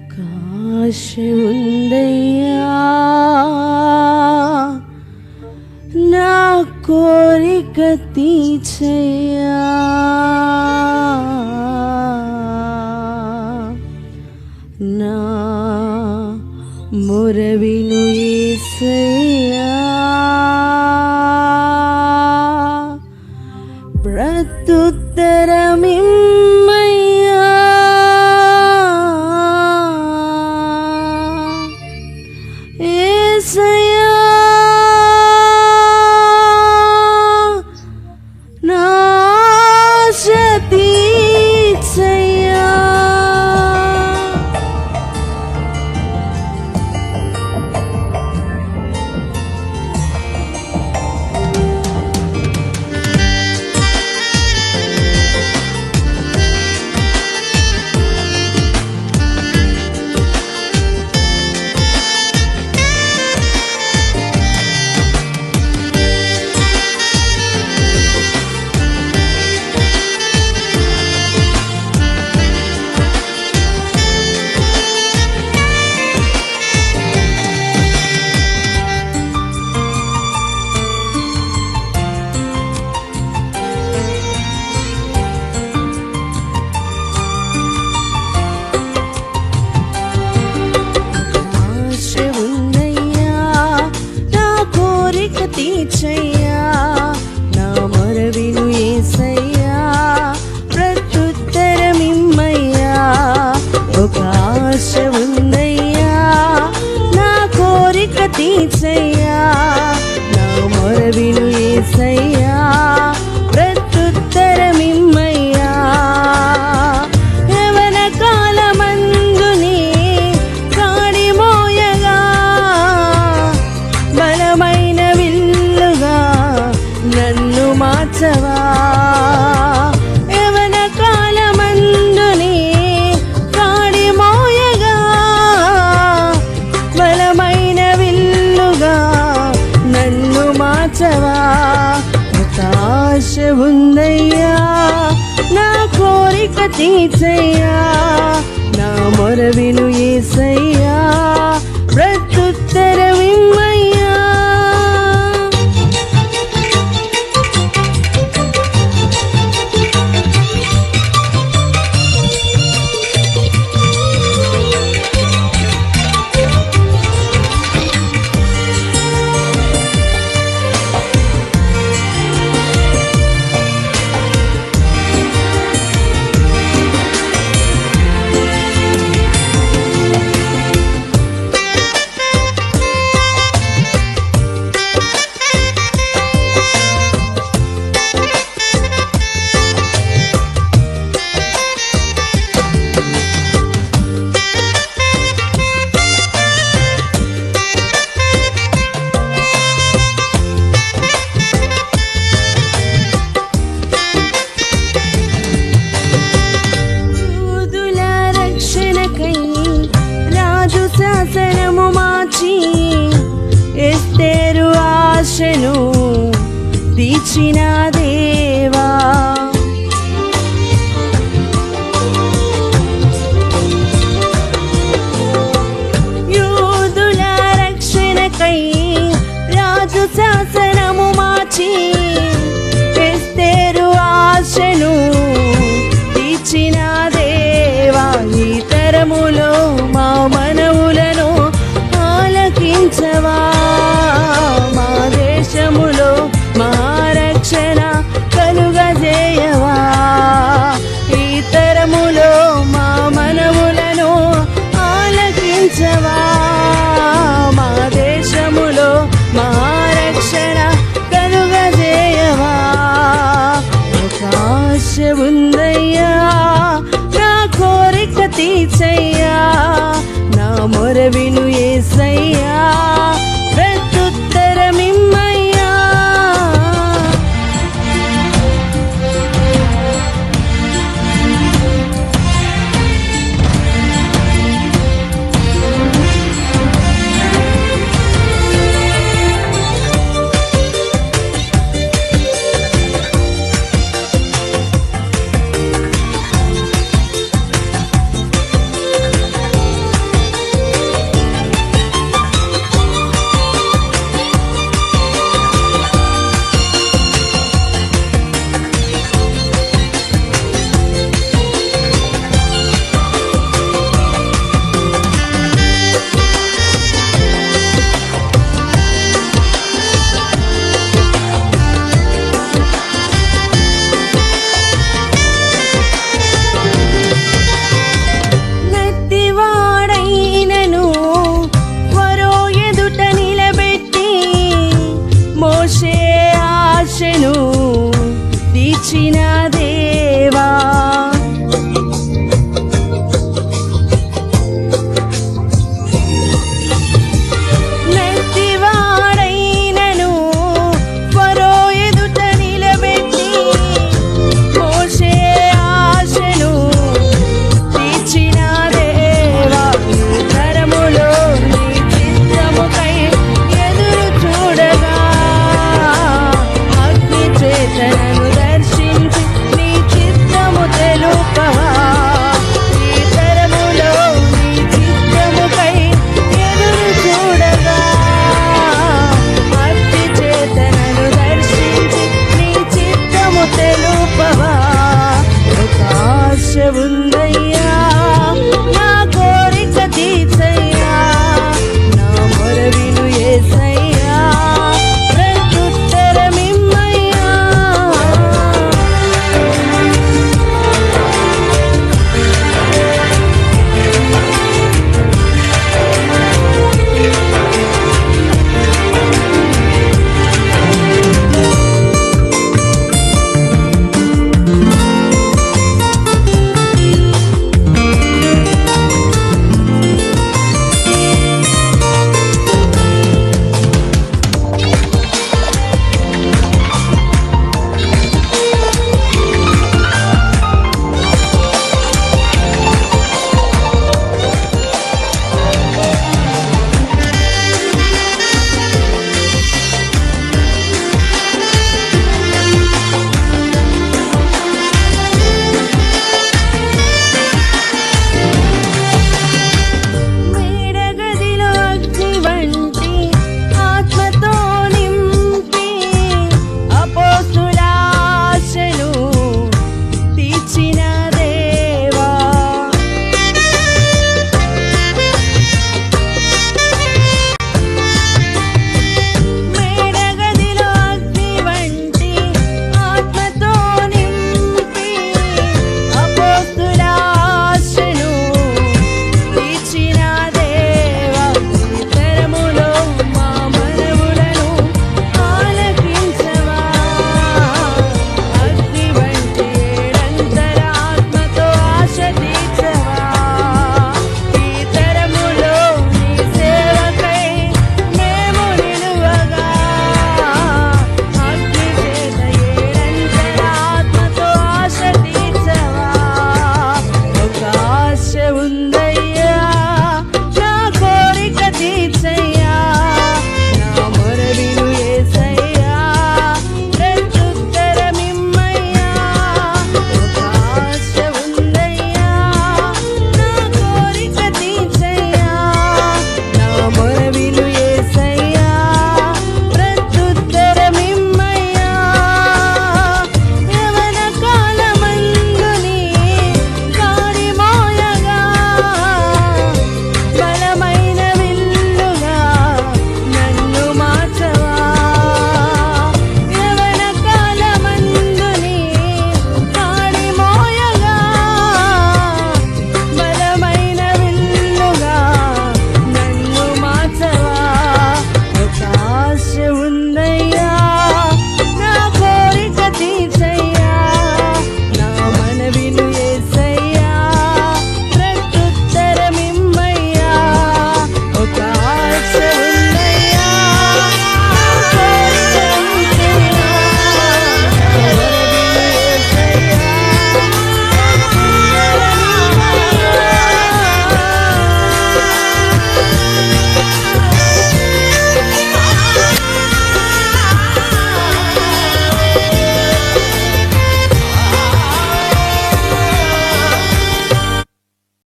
ఒక ఆశ ఉందయ్యా నా కోరిక తీర్చయ్యా నా మొరవిను ఏసయ్యా ఏసయ్యా తీర్చయ్యా నా మొరవిను ఏసయ్యా ప్రత్యుత్తరమిమ్మయ్యా. యవన కాలమందుని కాడి బలమైన విల్లుగా నన్ను మార్చవా. ఉందయ్యా నా కోరిక తీర్చయ్యా నా మొరవిను ఏసయ్యా ప్రత్యుత్తరమిమ్మయ్యా తరములో తీర్చయ్యా నా మొర విను ఏసయ్యా. ఆశే ఆశను